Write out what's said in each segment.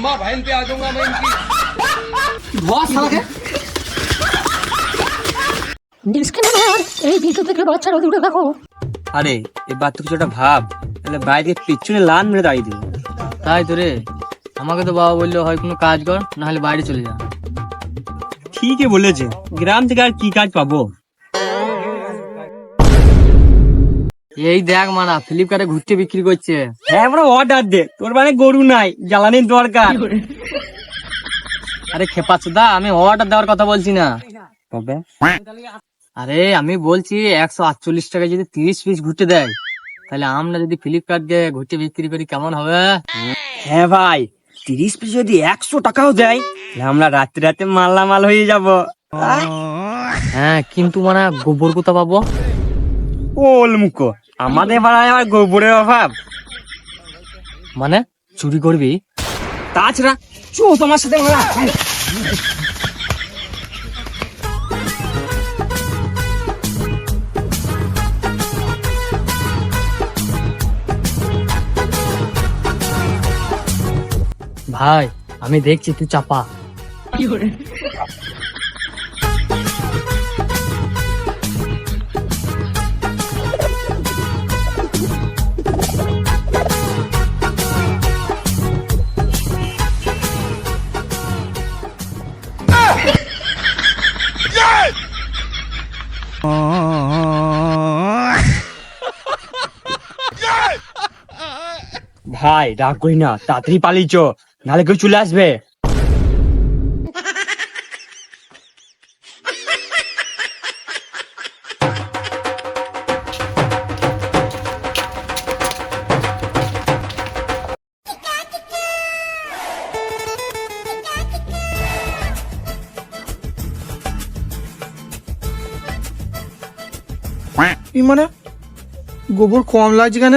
अम्मा बहन पे आ जाऊंगा मैं इनकी ধোয়া শালাকে ডিসক্লেমার এই ভিডিও থেকে বাচ্চারা দূরে থাকো আরে এবার তো কিছুটা ভাব তাহলে বাইরে পিছনে লান মেরে দাঁড়িয়ে দিল তাই তো রে আমাকে তো বাবা বললো হয় কোনো কাজ কর না হলে বাইরে চলে যা ঠিকই বলেছে গ্রাম থেকে আর কি কাজ পাবো এই দেখ মানা ফ্লিপকার্টে ঘুরতে বিক্রি করছে। হ্যাঁ আমরা অর্ডার দে। তোর মানে গরু নাই জ্বালানির দরকার। আরে খেপাচ্ছদা আমি অর্ডার দেওয়ার কথা বলছি না। তবে? আরে আমি বলছি একশো আটচল্লিশ টাকা যদি তিরিশ পিস ঘুরতে দেয় তাহলে আমরা যদি ফ্লিপকার্ট দিয়ে ঘুরতে বিক্রি করি কেমন হবে? হ্যাঁ ভাই তিরিশ পিস যদি একশো টাকাও দেয় তাহলে আমরা রাতে রাতে মালামাল হয়ে যাব। হ্যাঁ কিন্তু মানে গোবর কোথা পাবো? ওল মুখো। আমাদের পাড়ায় আবার গোবরের অভাব। মানে? চুরি করবি? তাছাড়া চো তোমার সাথে মারা ভাই আমি দেখছি তুই চাপা। ভাই, রাগ করি না। তাড়াতাড়ি পালিয়েছ নাহলে কেউ চলে আসবে। কি মানে? গোবর কম লাগছে কেন?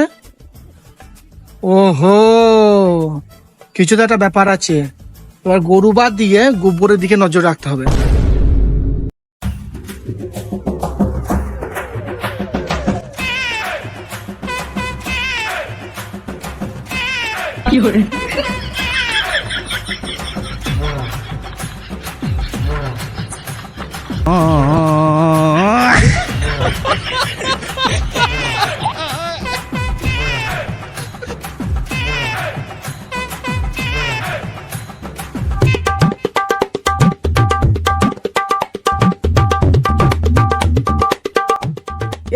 ওহো কিছু তো একটা ব্যাপার আছে। এবার গরু বাদ দিয়ে গোবরের দিকে নজর রাখতে হবে।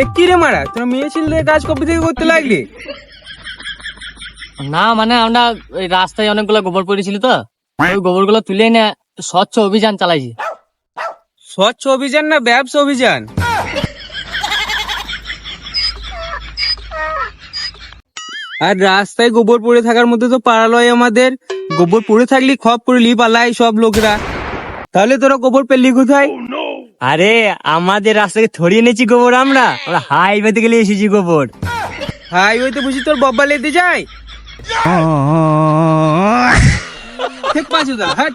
এ কি রে মারা তোর মেয়ে ছেলে কাজ কবে থেকে করতে লাগলি? না মানে আমরা ওই রাস্তায় অনেকগুলো গোবর পড়েছিল তো ওই গোবরগুলো তুলে এনে স্বচ্ছ অভিযান চালাইছি। স্বচ্ছ অভিযান না ব্যবসা অভিযান? আর রাস্তায় গোবর পড়ে থাকার মধ্যে তো পাড়ালয় আমাদের। গোবর পড়ে থাকলে খপ করে লি পালায় সব লোকরা। তাহলে তোরা গোবর পেলি কোথায়? আরে আমাদের রাস্তাকে থরিয়ে এনেছি গোবর আমরা। আমরা হাইওয়ে থেকে নিয়ে এসেছি গোবর। হাইওয়েতে বুঝি তোর বব্বা লেতে যায়? ঠিক পাঁচু দা হাট।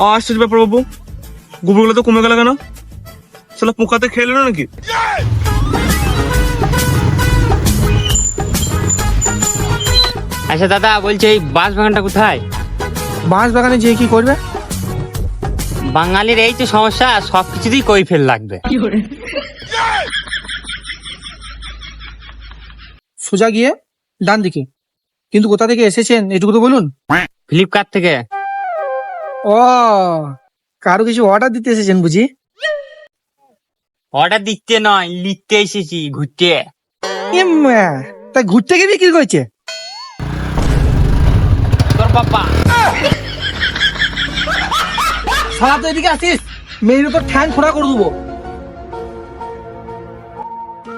আশ্চর্য ব্যাপার বাবু? গোবরগুলো তো কমে গেল কেন? চলো পোকাতে খেলো না নাকি? আচ্ছা দাদা বলছি এই বাস বাগানটা কোথায়? বাঁশ বাগানে যেয়ে কি করবে? বাঙালির এই তো সমস্যা সব কিছুতেই কই ফেল লাগবে সোজা গিয়ে ডান দিকে কিন্তু কোথা থেকে এসেছেন এটুকু তো বলুন। ফ্লিপকার্ট থেকে। ও কারও কিছু অর্ডার দিতে এসেছেন বুঝি? অর্ডার দিতে নয় লিখতে এসেছি ঘুরতে। তা ঘুরতে গিয়ে বিক্রি করছে? তোর বাবা। সারা তো এদিকে আসিস? মেয়ের উপর ঠ্যাং খোড়া করে দেবো।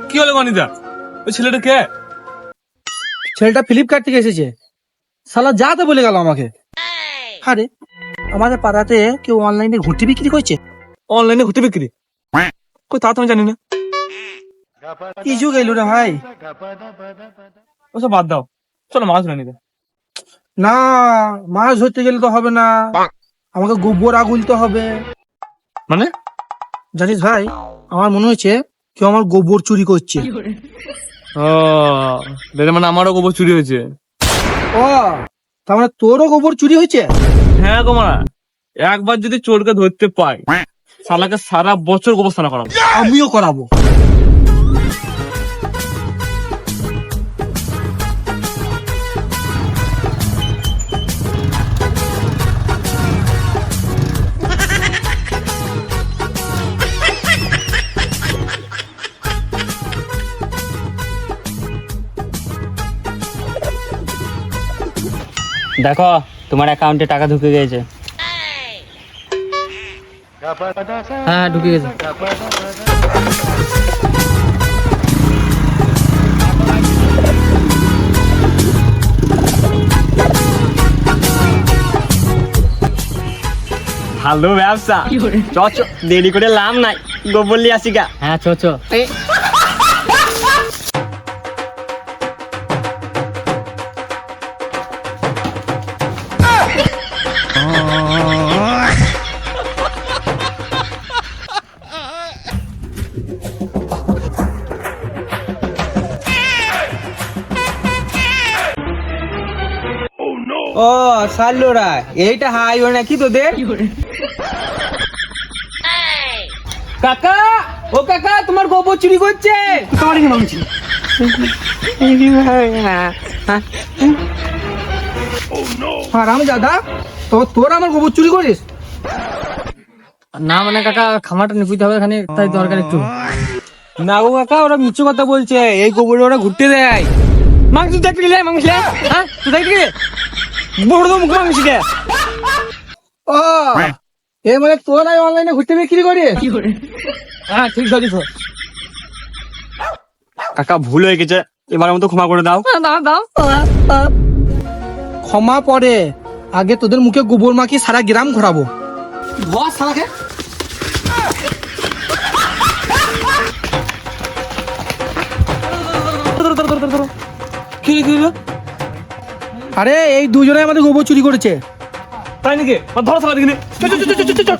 কি হলো গণিতা ওই ছেলেটা কে? ছেলেটা ফ্লিপকার্ট থেকে এসেছে। সালা যা তো বলে গেল আমাকে। আরে আমাদের পাড়াতে কেউ অনলাইনে ঘুরতে বিক্রি করছে? অনলাইনে ঘুরতে বিক্রি? কই তা তো আমি জানি না। কি যুগ এলো রে ভাই? ওসব বাদ দাও। চলো মাছ ধরে নিতে না মাছ ধরতে গেলে তো হবে না। আমাকে গোবর আগুলতে হবে। মানে? জানিস ভাই আমার মনে হচ্ছে কেউ আমার গোবর চুরি করছে। ও মানে আমারও গোবর চুরি হয়েছে। ও তার মানে তোরও গোবর চুরি হয়েছে? হ্যাঁ গো মারা একবার যদি চোরকে ধরতে পাই শালাকে সারা বছর গোবর করাবো। আমিও করাবো। দেখো তোমার অ্যাকাউন্টে টাকা ঢুকে গেছে। হ্যাঁ ঢুকে গেছে। ভালো ব্যবসা। চ চ দেরি করে লাভ নাই। গোবর লিয়ে আসি গা। হ্যাঁ চ চ। ও সাল্লোরা এইটা হাইওয়ে নাকি তোদের? কাকা ও কাকা তোমার গোবর চুরি করছে। আরাম দাদা তো তোর আমার গোবর চুরি করিস? না মানে কাকা খামারটা নিপুতে হবে এখানে তাই দরকার একটু। না গো কাকা ওরা মিথ্যে কথা বলছে এই গোবর ওরা ঘুরতে দেয়। মাংস দেখতে গেলে মাংস হ্যাঁ? তুই দেখতে গেলে বড় তো মুখ মাংস দে ও এ মানে তোর আমি অনলাইনে ঘুরতে বিক্রি করিস? হ্যাঁ ঠিক ধরিস কাকা ভুল হয়ে গেছে। এবার মতো ক্ষমা করে দাও। দাও দাও। ক্ষমা পরে। আগে তোদের মুখে গোবর মাখিয়ে সারা গ্রাম ঘোরাবো। বস সারাকে কি কি আরে এই দুজনে আমাদের গোবর চুরি করেছে। তাই নাকি? ধরো সালা দিকে চল।